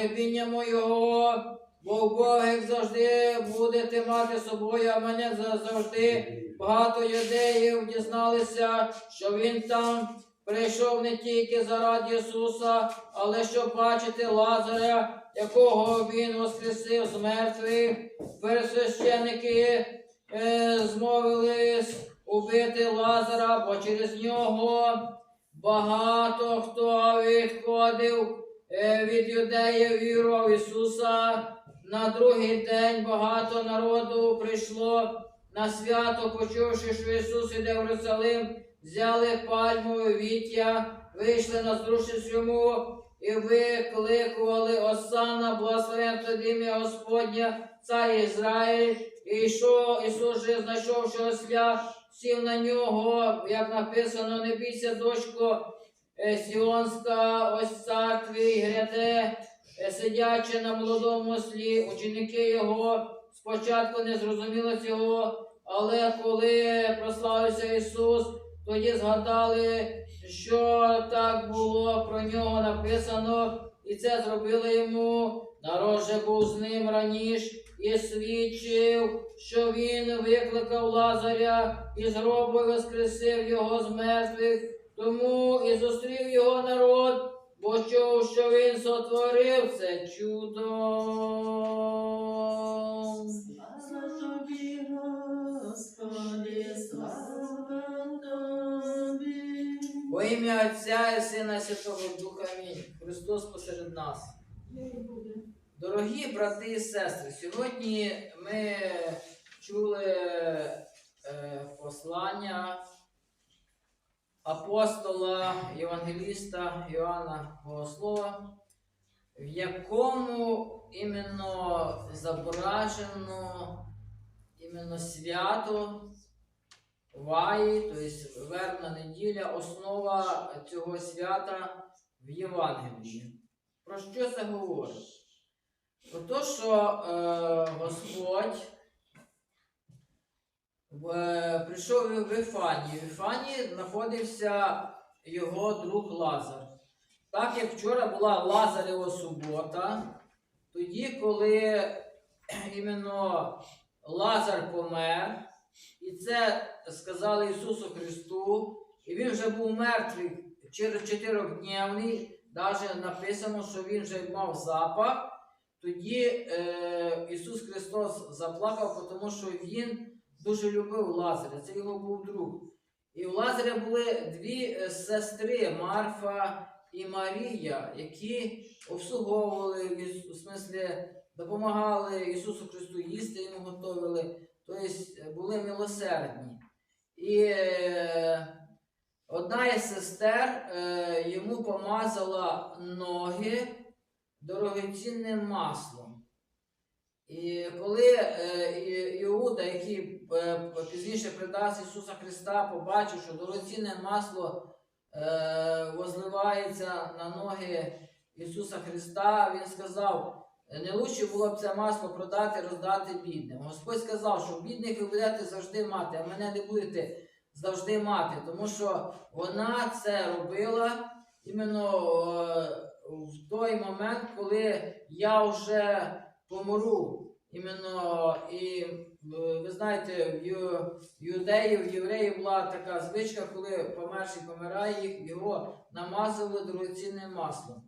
погребіння моєго, бо Бог як завжди будете мати собою, а мене за- завжди багато юдеїв дізналися, що він там прийшов не тільки заради Ісуса, але щоб бачити Лазаря, якого він воскресив з мертвих. Пересвященники е, змовились убити Лазара, бо через нього багато хто відходив від юдеїв вірував Ісуса. На другий день багато народу прийшло на свято, почувши, що Ісус іде в Єрусалим, взяли пальму віття, вийшли на зрушись йому і викликували Осана, благословен ім'я Господня, цар Ізраїль, і йшов Ісус же, знайшовши осля, сів на нього, як написано, не бійся, дочко, е, Сіонська, ось цар твій гряде, е, сидячи на молодому ослі, ученики його спочатку не зрозуміли цього, але коли прославився Ісус, тоді згадали, що так було про нього написано, і це зробили йому. Народ же був з ним раніше і свідчив, що він викликав Лазаря і з гробу воскресив його з мертвих. Тому і зустрів його народ, бо чув, що він сотворив це чудо. Тобі, Господи, слава тобі. Во ім'я Отця і Сина Святого Духа Амінь. Христос посеред нас. Дорогі брати і сестри, сьогодні ми чули е, послання апостола Євангеліста Іоанна Богослова, в якому іменно зображено іменно свято Ваї, тобто вербна неділя, основа цього свята в Євангелії. Про що це говорить? Про те, що е, Господь прийшов в Вифанію. В Вифанії знаходився його друг Лазар. Так як вчора була Лазарева субота, тоді, коли іменно Лазар помер, і це сказали Ісусу Христу, і він вже був мертвий через чотирьохдневний, навіть написано, що він вже мав запах. Тоді е, Ісус Христос заплакав, тому що Він дуже любив Лазаря, це його був друг. І у Лазаря були дві е, сестри Марфа і Марія, які обслуговували, в смислі, допомагали Ісусу Христу їсти, йому готовили, тобто були милосердні. І е, одна із сестер е, йому помазала ноги дорогоцінним маслом. І коли е, Іуда, який е, пізніше придасть Ісуса Христа, побачив, що дорогоцінне масло е, возливається на ноги Ісуса Христа, він сказав, не лучше було б це масло продати, роздати бідним. Господь сказав, що бідних ви будете завжди мати, а мене не будете завжди мати, тому що вона це робила іменно в той момент, коли я вже помру. Іменно і е, ви знаєте, в юдеїв, в євреїв була така звичка, коли померший помирає, їх його намазували дорогоцінним маслом.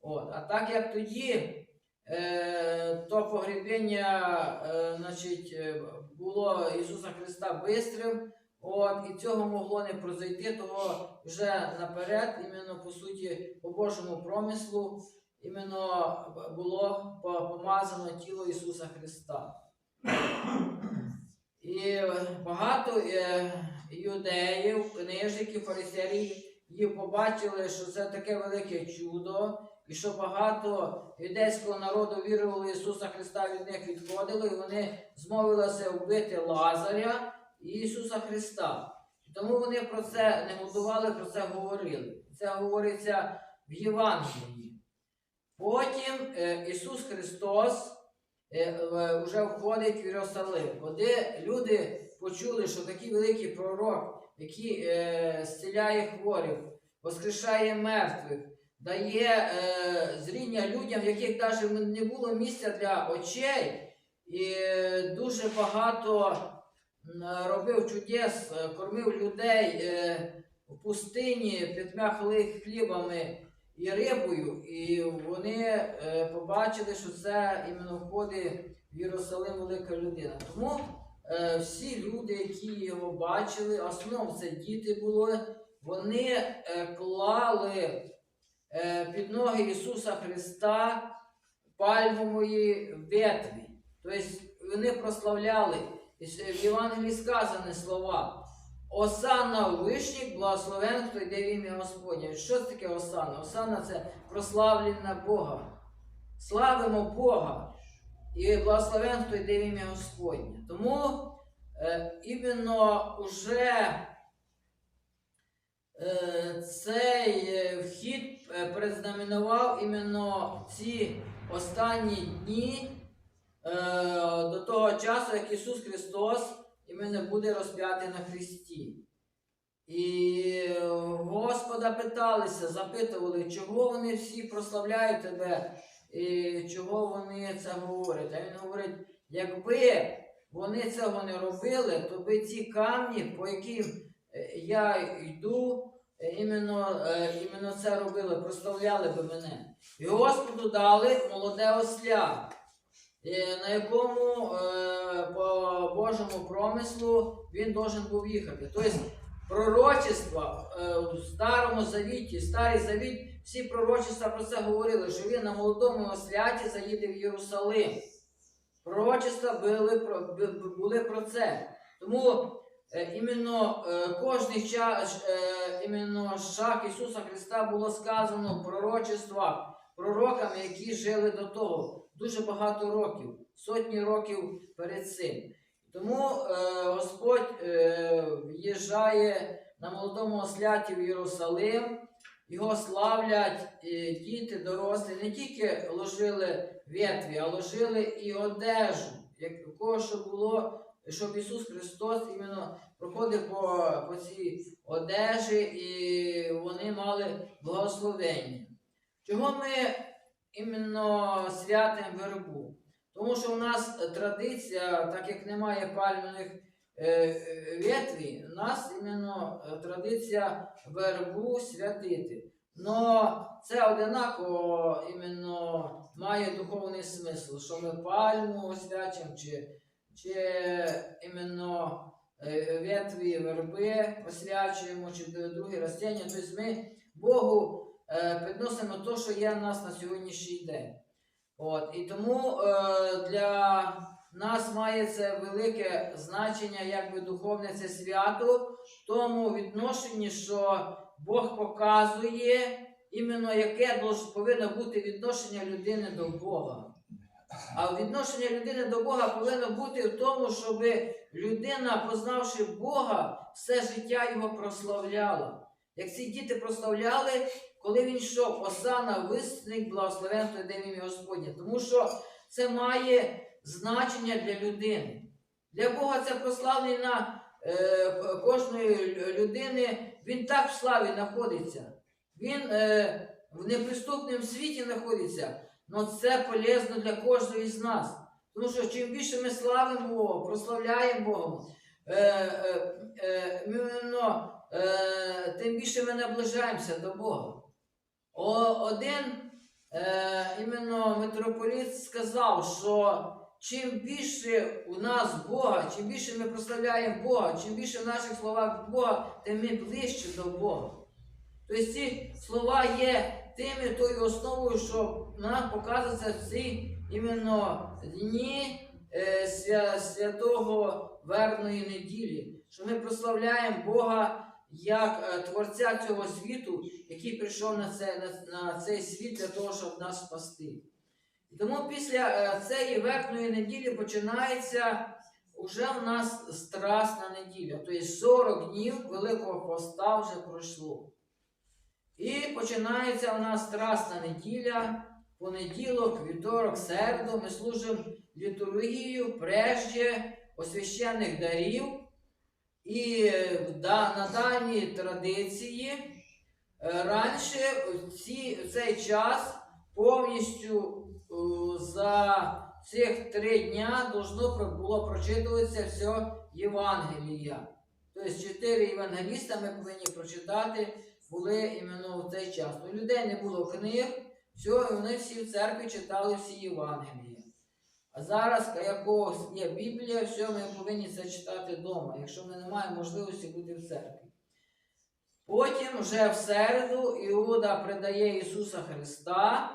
От. А так як тоді е, то погребіння е, значить, е, було Ісуса Христа бистрим, от, і цього могло не произойти, того вже наперед, іменно по суті, по Божому промислу, іменно було по- помазано тіло Ісуса Христа. І багато е, юдеїв, книжників, фарисеїв побачили, що це таке велике чудо, і що багато юдейського народу вірували в Ісуса Христа, від них відходили, і вони змовилися вбити Лазаря і Ісуса Христа. Тому вони про це не готували, про це говорили. Це говориться в Євангелії. Потім е, Ісус Христос е, вже входить в Єрусалим. Коли люди почули, що такий великий пророк, який е, зціляє хворих, воскрешає мертвих, дає зріння людям, в яких навіть не було місця для очей, і дуже багато робив чудес, кормив людей в пустині п'ятьма хли- хлібами і рибою, і вони е, побачили, що це іменно входить в Єрусалим велика людина. Тому е, всі люди, які його бачили, в це діти були, вони е, клали під ноги Ісуса Христа пальмової ветві. Тобто вони прославляли. В Євангелії сказані слова. Осанна вишніх, благословен, хто йде в ім'я Господнє. Що це таке осанна? Осанна це прославлення Бога. Славимо Бога. І благословен, хто йде в ім'я Господнє. Тому е, іменно уже е, цей е, вхід е, предзнаменував іменно ці останні дні е, до того часу, як Ісус Христос іменно буде розп'ятий на Христі. І Господа питалися, запитували, чого вони всі прославляють тебе, і чого вони це говорять. А він говорить, якби вони цього не робили, то би ці камні, по яким е, я йду, е, іменно, е, іменно це робили, прославляли би мене. І Господу дали молоде осля, е, на якому е, по Божому промислу він должен був їхати. Тобто пророчества е, в Старому Завіті, Старий Завіт, всі пророчества про це говорили, що він на молодому осляті заїде в Єрусалим. Пророчества були про, бу- бу- були про це. Тому е, іменно е, кожний час, е, іменно шаг Ісуса Христа було сказано в пророчествах, пророками, які жили до того дуже багато років, сотні років перед цим. Тому е, Господь е, в'їжджає на молодому осляті в Єрусалим, його славлять е, діти, дорослі, не тільки ложили ветві, а ложили і одежу, якого що було, щоб Ісус Христос іменно проходив по, по цій одежі, і вони мали благословення. Чого ми іменно святимо вербу? Тому що у нас традиція, так як немає пальмових е, е, ветві, у нас іменно е, традиція вербу святити. Но це одинаково іменно має духовний смисл, що ми пальму освячимо, чи, чи іменно е, ветві верби освячуємо, чи другі рослення. Тобто ми Богу е, підносимо те, що є в нас на сьогоднішній день. От, і тому е, для нас має це велике значення, якби духовне це свято, в тому відношенні, що Бог показує іменно яке повинно бути відношення людини до Бога. А відношення людини до Бога повинно бути в тому, щоб людина, познавши Бога, все життя його прославляла. Як ці діти прославляли, коли він йшов, осана, висник, благословен той день ім'я Господнє. Тому що це має значення для людини. Для Бога це прославлення е, кожної людини. Він так в славі знаходиться. Він е, в неприступному світі знаходиться. але це полезно для кожного з нас. Тому що чим більше ми славимо Бога, прославляємо Бога, е, е, е, е, тим більше ми наближаємося до Бога. Один е, іменно митрополіт сказав, що чим більше у нас Бога, чим більше ми прославляємо Бога, чим більше в наших словах Бога, тим ми ближче до Бога. Тобто ці слова є тими тою основою, що нам показується ці іменно дні е, святого верної неділі, що ми прославляємо Бога як е, Творця цього світу, який прийшов на, це, на, на цей світ для того, щоб нас спасти. І тому після е, цієї верхньої неділі починається уже у нас страсна неділя. Тобто 40 днів Великого Поста вже пройшло. І починається у нас страсна неділя, понеділок, вівторок, середу. Ми служимо літургію, прежде освященних дарів. І на даній традиції Е, Раніше ці, цей час повністю е, за цих три дня должно було прочитуватися все Євангелія. Тобто чотири євангеліста ми повинні прочитати були іменно в цей час. У людей не було книг, все, вони всі в церкві читали всі Євангелія. А зараз якогось є Біблія, все, ми повинні це читати вдома, якщо ми не маємо можливості бути в церкві. Потім вже в середу Іуда придає Ісуса Христа.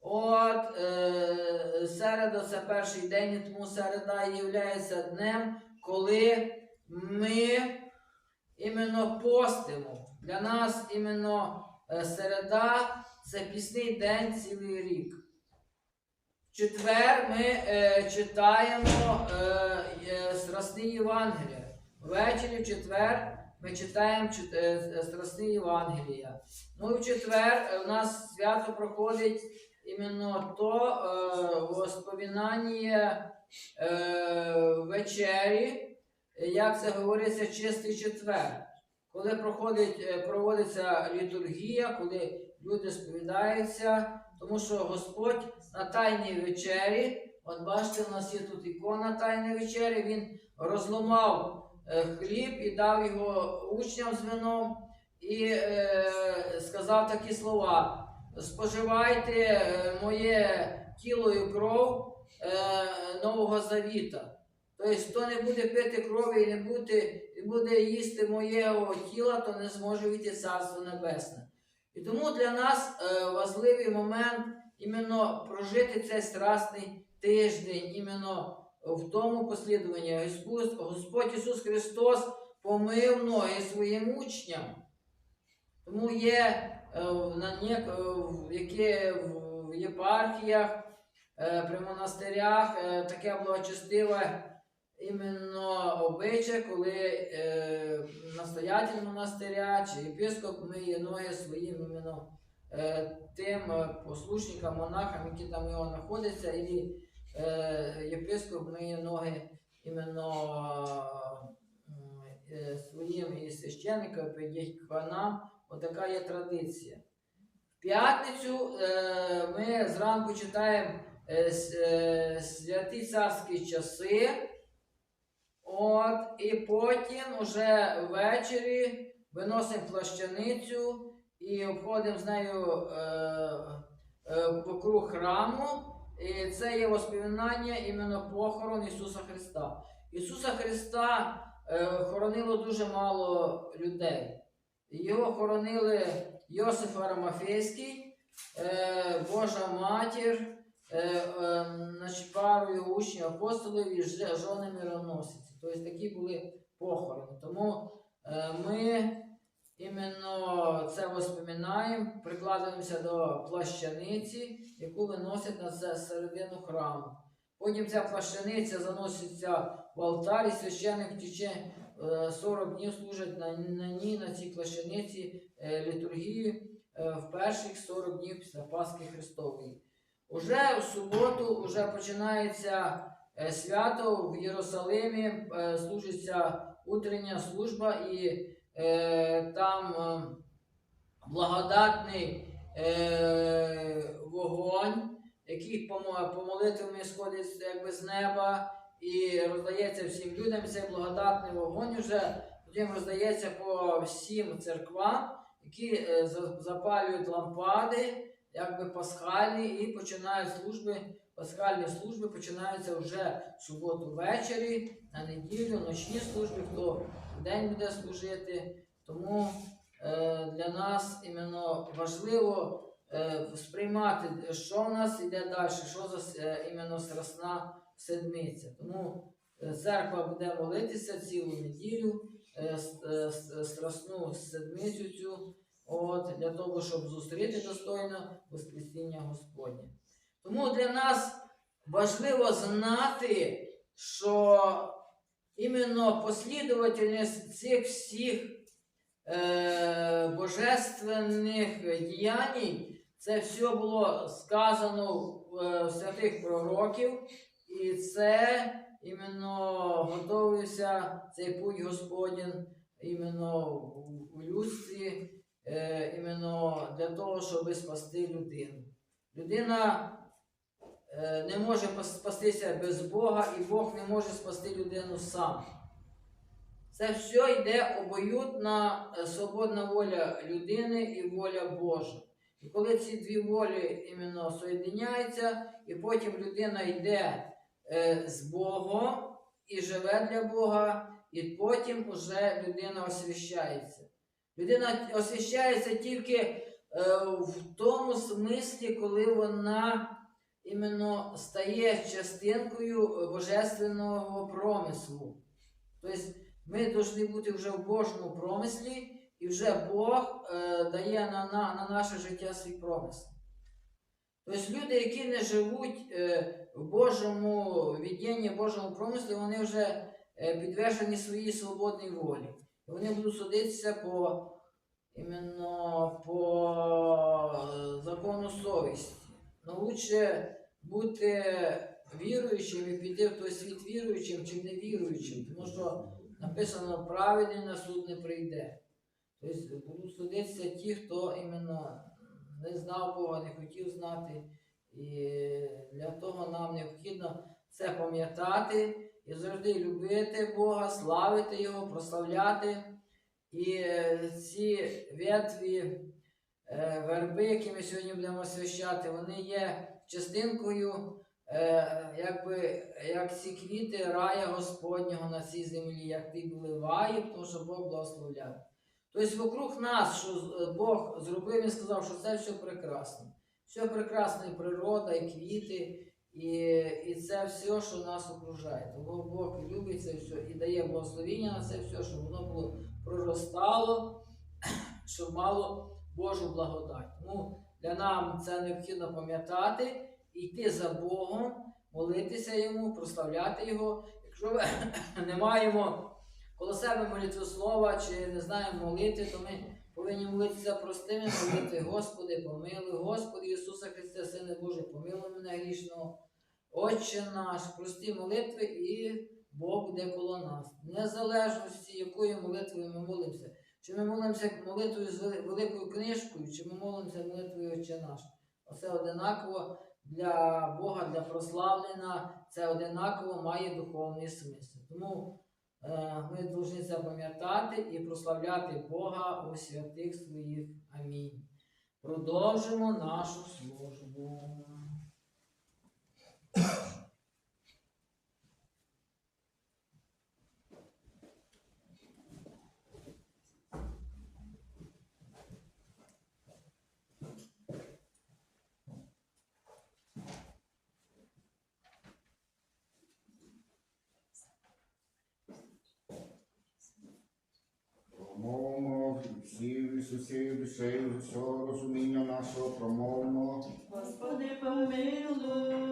От е, середа це перший день, і тому середа є днем, коли ми іменно постимо. Для нас іменно е, середа це пісний день цілий рік. Четвер ми е, читаємо е, е, Страсні Євангелія. Ввечері в четвер ми читаємо чит- е, Страсні Євангелія. Ну і в четвер е, у нас свято проходить іменно то е, воспоминання е, вечері, як це говориться, чистий четвер. Коли проходить, е, проводиться літургія, коли люди сповідаються, тому що Господь на тайній вечері, от бачите, у нас є тут ікона тайної вечері, він розламав е, хліб і дав його учням з вином і е, сказав такі слова: споживайте е, моє тіло і кров е, Нового Завіта. Тобто, хто не буде пити крові і не буде, буде їсти моєго тіла, то не зможе війти Царство Небесне. І тому для нас е, важливий момент іменно прожити цей страсний тиждень, іменно в тому послідуванні. Господь, Ісус Христос помив ноги своїм учням. Тому є е, на нє- е, в в єпархіях, е, при монастирях е, таке благочестиве іменно обичай, коли е, настоятель монастиря чи єпископ миє ноги своїм іменно е, тим послушникам, монахам, які там його знаходяться, і е, єпископ миє ноги іменно е, е, своїм і священникам, дядьканам. Отака є традиція. В п'ятницю е, ми зранку читаємо е, е, святі царські часи. От, і потім уже ввечері виносимо плащаницю і обходимо з нею е, е, храму. І це є воспоминання іменно похорон Ісуса Христа. Ісуса Христа е, хоронило дуже мало людей. Його хоронили Йосиф Арамафейський, е, Божа Матір, значить, пару його учнів апостолів і жони мироносиці. Тобто такі були похорони. Тому е, ми іменно це воспоминаємо, прикладаємося до плащаниці, яку виносять на се- середину храму. Потім ця плащаниця заноситься в алтар, і священник тече е, 40 днів служить на, на ній, на цій плащаниці е, літургію е, в перших 40 днів після Пасхи Христової. Уже в суботу вже починається е, свято в Єрусалимі, е, служиться утрення служба, і е, там благодатний вогонь, який по, мо- по молитвами сходить якби з неба і роздається всім людям. Цей благодатний вогонь вже потім роздається по всім церквам, які запалюють лампади, якби пасхальні, і починають служби. Пасхальні служби починаються вже в суботу ввечері, на неділю, ночні служби, хто в день буде служити. Тому е, для нас іменно важливо е, сприймати, що в нас йде далі, що за е, іменно страсна седмиця. Тому е, церква буде молитися цілу неділю, е, е, страсну седмицю цю, от, для того, щоб зустріти достойно Воскресіння Господнє. Тому для нас важливо знати, що іменно послідовательність цих всіх е, божественних діянь, це все було сказано в е, святих пророків, і це іменно готовився цей путь Господній іменно в- людстві е, іменно для того, щоб спасти людину. Людина е, не може спастися без Бога, і Бог не може спасти людину сам. Це все йде обоюдна е, свободна воля людини і воля Божа. І коли ці дві волі іменно соєдиняються, і потім людина йде з Богом і живе для Бога, і потім уже людина освящається. Людина освящається тільки е, в тому смислі, коли вона іменно стає частинкою божественного промислу. Тобто ми повинні бути вже в Божому промислі, і вже Бог е, дає на, на, на наше життя свій промисел. Тобто люди, які не живуть е, в Божому віддінні, Божому промислі, вони вже е, підтверджені своїй свободній волі. Вони будуть судитися по, іменно по е, закону совісті. Ну, лучше бути віруючим і піти в той світ віруючим чи не віруючим, тому що написано праведний на суд не прийде. Тобто будуть судитися ті, хто іменно не знав Бога, не хотів знати. І для того нам необхідно це пам'ятати і завжди любити Бога, славити Його, прославляти. І е, ці ветві е, верби, які ми сьогодні будемо освящати, вони є частинкою, е, якби, як ці квіти рая Господнього на цій землі, як ти вливає, тому що Бог благословляє. Тобто вокруг нас, що Бог зробив, він сказав, що це все прекрасно. Все прекрасно, і природа, і квіти, і, і це все, що нас окружає. Тому Бог любить це все і дає благословіння на це все, щоб воно було проростало, щоб мало Божу благодать. Тому для нам це необхідно пам'ятати, йти за Богом, молитися Йому, прославляти Його. Якщо ми не маємо коло себе молитву слова чи не знаємо молити, то ми повинні молитися простими молити. Господи, помилуй, Господи Ісуса Христа, Сине Божий, помилуй мене грішного. Отче наш, прості молитви і Бог буде коло нас. Незалежності, якою молитвою ми молимося. Чи ми молимося молитвою з великою книжкою, чи ми молимося молитвою Отче наш. Оце одинаково для Бога, для прославлення, це одинаково має духовний смисл. Тому е, ми повинні це пам'ятати і прославляти Бога у святих своїх. Амінь. Продовжимо нашу службу. Промовимо всі з усією душею, з усього розуміння нашого промовимо. Господи, помилуй.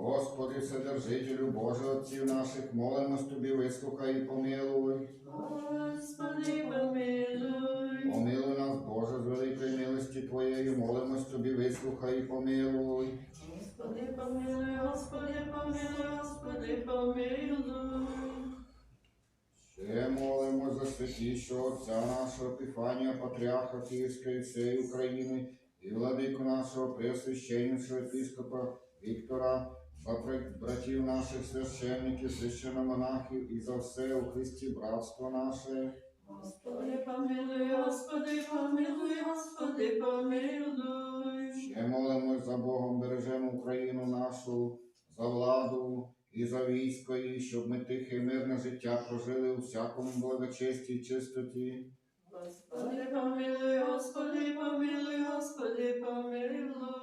Господи, Вседержителю Боже, Отців наших, молимось Тобі, вислухай і помилуй. Господи, помилуй. Помилуй нас, Боже, з великої милості Твоєї, молимось Тобі, вислухай і помилуй. Господи, помилуй, Господи, помилуй, Господи, помилуй. Ще молимо за святішого Отця нашого Епіфанія, Патріарха Київської всієї України і владику нашого Преосвященнішого епіскопа Віктора, братів наших священників, священомонахів і за все у Христі братство наше. Господи, помилуй, Господи, помилуй, Господи, помилуй. Ще молимось за Богом, бережемо Україну нашу, за владу і за військо її, щоб ми тихе і мирне життя прожили у всякому благочесті і чистоті. Господи, помилуй, Господи, помилуй, Господи, помилуй.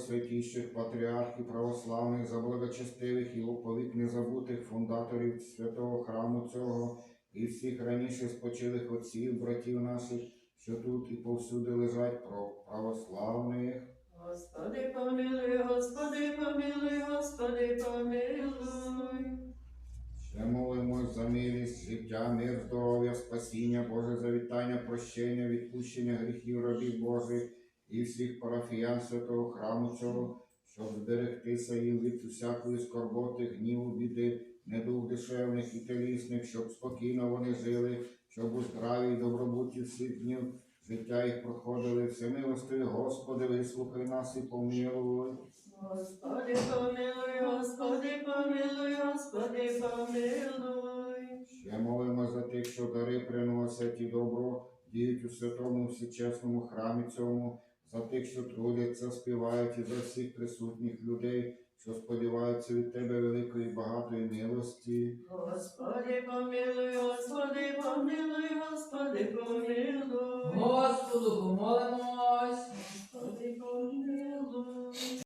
Святіших патріархів православних, за благочестивих і оповік незабутих фундаторів святого храму цього і всіх раніше спочилих отців, братів наших, що тут і повсюди лежать православних. Господи, помилуй, Господи, помилуй, Господи, помилуй. Ще молимось за милість, життя, мир, здоров'я, спасіння, Боже завітання, прощення, відпущення гріхів рабів Божих і всіх парафіян святого храму цього, щоб зберегтися їм від усякої скорботи, гніву, біди, недуг душевних і телісних, щоб спокійно вони жили щоб у здраві й добробуті всіх днів життя їх проходили. Всемилостивий Господи, вислухай нас і помилуй. Господи, помилуй, Господи, помилуй, Господи, помилуй. Ще молимо за тих, що дари приносять і добро, діють у святому всечесному храмі цьому, за тих, що трудяться, співають і за всіх присутніх людей, що сподіваються від тебе великої багатої милості. Господи, помилуй, Господи, помилуй, Господи, помилуй. Господу помолимось. Господи, помилуй.